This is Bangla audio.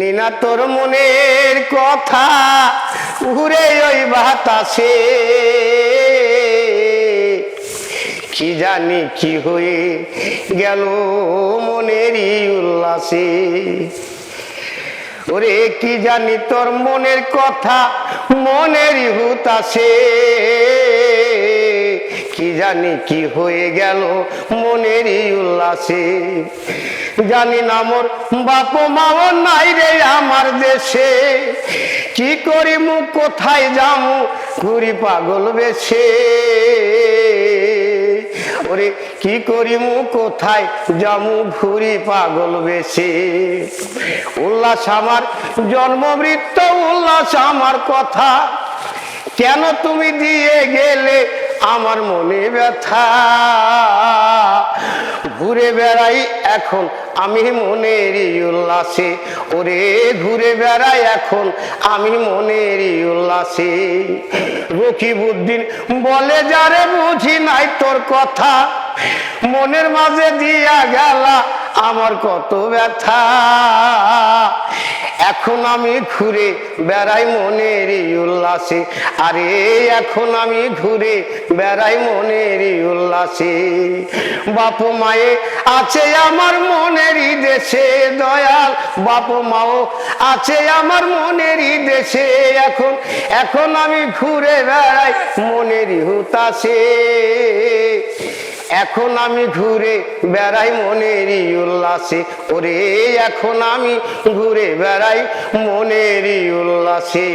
নিনা তোর মনের কথা, উড়ে ওই বাতাসে। কি জানি কি হয়ে গেল মনেরই উল্লাসে। ওরে, কি জানি তোর মনের কথা, মনেরই হুতাসে কি জানি কি হয়ে গেল মনেরই উল্লাসে। জানি না মোর বাপ মাও নাই রে আমার দেশে। কি করি মুখ কোথায় যামু, ঘুরি পাগল বেছে ওরে কি করি মু কোথায় জামু ঘুরি পাগল বেছে উল্লাস আমার জন্ম মৃত্যু উল্লাস আমার কথা। কেন তুমি দিয়ে গেলে আমার মনে ব্যথা। ঘুরে বেড়াই এখন আমি মনেরই উল্লাসে। ওরে ঘুরে বেড়াই এখন আমি মনেরই উল্লাসে। রকিবুদ্দিন বলে, যারে বুঝি নাই তোর কথা, মনের মাঝে দিয়া গেলা আমার কত ব্যথা। এখন আমি ঘুরে বেড়াই মনের উল্লাসে। আরে, এখন আমি ঘুরে বেড়াই মনেরই উল্লাসে। বাপ মায়ে আছে আমার মনেরই দেশে দয়াল। বাপ মাও আছে আমার মনেরই দেশে। এখন এখন আমি ঘুরে বেড়াই মনেরই হুতাসে এখন আমি ঘুরে বেড়াই মনেরই উল্লাসে। ওরে এখন আমি ঘুরে বেড়াই মনেরই উল্লাসে।